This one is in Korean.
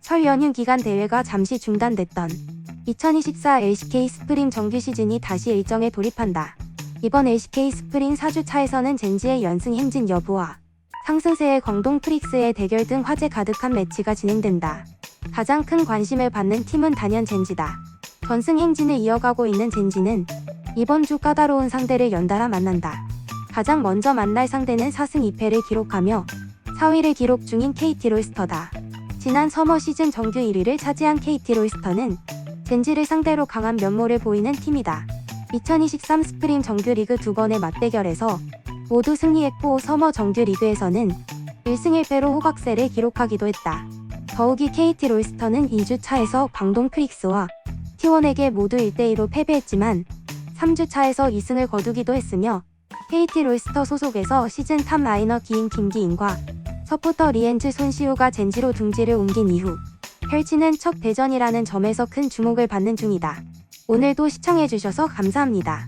설 연휴 기간 대회가 잠시 중단됐던 2024 LCK 스프링 정규 시즌이 다시 일정에 돌입한다. 이번 LCK 스프링 4주차에서는 젠지의 연승 행진 여부와 상승세의 광동 프릭스의 대결 등 화제 가득한 매치가 진행된다. 가장 큰 관심을 받는 팀은 단연 젠지다. 전승 행진을 이어가고 있는 젠지는 이번 주 까다로운 상대를 연달아 만난다. 가장 먼저 만날 상대는 4승 2패를 기록하며 4위를 기록 중인 KT 롤스터다. 지난 서머 시즌 정규 1위를 차지한 KT 롤스터는 젠지를 상대로 강한 면모를 보이는 팀이다. 2023 스프링 정규리그 두 번의 맞대결에서 모두 승리했고 서머 정규리그에서는 1승 1패로 호각세를 기록하기도 했다. 더욱이 KT 롤스터는 2주 차에서 광동 프릭스와 T1에게 모두 1대2로 패배했지만 3주 차에서 2승을 거두기도 했으며 KT 롤스터 소속에서 시즌 탑 라이너 기인 김기인과 서포터 리엔즈 손시우가 젠지로 둥지를 옮긴 이후 펼치는 첫 대전이라는 점에서 큰 주목을 받는 중이다. 오늘도 시청해주셔서 감사합니다.